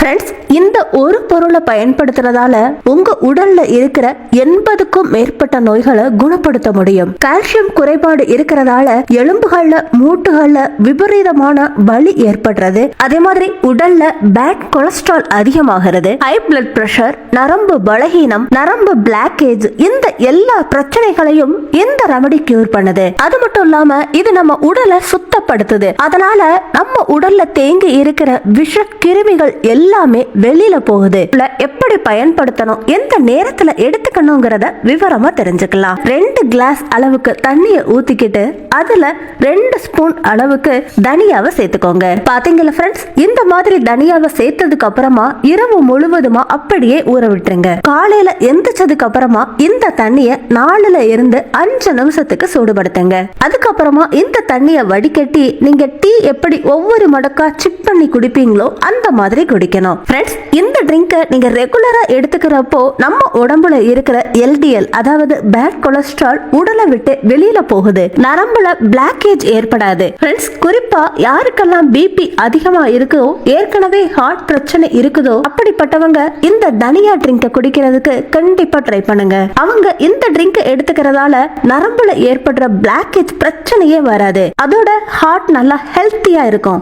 Friends இந்த ஒரு பொருளை பயன்படுத்துறதால உங்க உடல்ல இருக்கிற எண்பதுக்கும் மேற்பட்ட நோய்களை குணப்படுத்த முடியும். கால்சியம் குறைபாடு இருக்கிறதால எலும்புகள்ல மூட்டுகள்ல விபரீதமான வலி ஏற்படுறது. அதே மாதிரி உடல்ல பேட் கொலஸ்ட்ரால் அதிகமாகிறது. ஹை பிளட் பிரஷர் நரம்பு பலகீனம் நரம்பு பிளாக்கேஜ் இந்த எல்லா பிரச்சனைகளையும் இந்த ரெமடி கியூர் பண்ணுது. அது மட்டும் இல்லாம இது நம்ம உடலை சுத்தப்படுத்துது. அதனால நம்ம உடல்ல தேங்கி இருக்கிற விஷ கிருமிகள் எல்லாம் வெளியில போகுது. எப்படி பயன்படுத்தணும் எந்த நேரத்துல எடுத்துக்கணுங்கிறத விவரமா தெரிஞ்சுக்கலாம். ரெண்டு கிளாஸ் அளவுக்கு தண்ணிய ஊத்திக்கிட்டு அதுல ரெண்டு ஸ்பூன் அளவுக்கு தனியாவை சேர்த்துக்கோங்க. பாத்தீங்களா ஃப்ரெண்ட்ஸ் இந்த மாதிரி தனியாவை சேர்த்ததுக்கு அப்புறமா இரவு முழுவதுமா அப்படியே ஊற விட்டுருங்க. காலையில எந்திரிச்சதுக்கு அப்புறமா இந்த தண்ணிய நாலுல இருந்து அஞ்சு நிமிஷத்துக்கு சூடுபடுத்துங்க. அதுக்கப்புறமா இந்த தண்ணிய வடிகட்டி நீங்க டீ எப்படி ஒவ்வொரு மடக்கா சிப்ப பண்ணி குடிப்பீங்களோ அந்த மாதிரி குடிக்கணும். ஃப்ரெண்ட்ஸ் இந்த ட்ரிங்கை நீங்க ரெகுலரா எடுத்துக்கிறப்போ நம்ம உடம்புல இருக்கிற எல்டிஎல் அதாவது பேட் கொலஸ்ட்ரால் உடலை விட்டு வெளியில போகுது. நரம்புல பிளாக்கேஜ் ஏற்படாது. ஃப்ரெண்ட்ஸ் குறிப்பா யாருக்கெல்லாம் பிபி அதிகமா இருக்கோ ஏற்கனவே ஹார்ட் பிரச்சனை இருக்குதோ அப்படிப்பட்டவங்க இந்த தனியா ட்ரிங்கை குடிக்கிறதுக்கு கண்டிப்பா ட்ரை பண்ணுங்க. அவங்க இந்த ட்ரிங்கை எடுத்துக்கிறதால நரம்புல ஏற்படுற பிளாக்கேஜ் பிரச்சனையே வராது. அதோட ஹார்ட் நல்லா ஹெல்த்தியா இருக்கும்.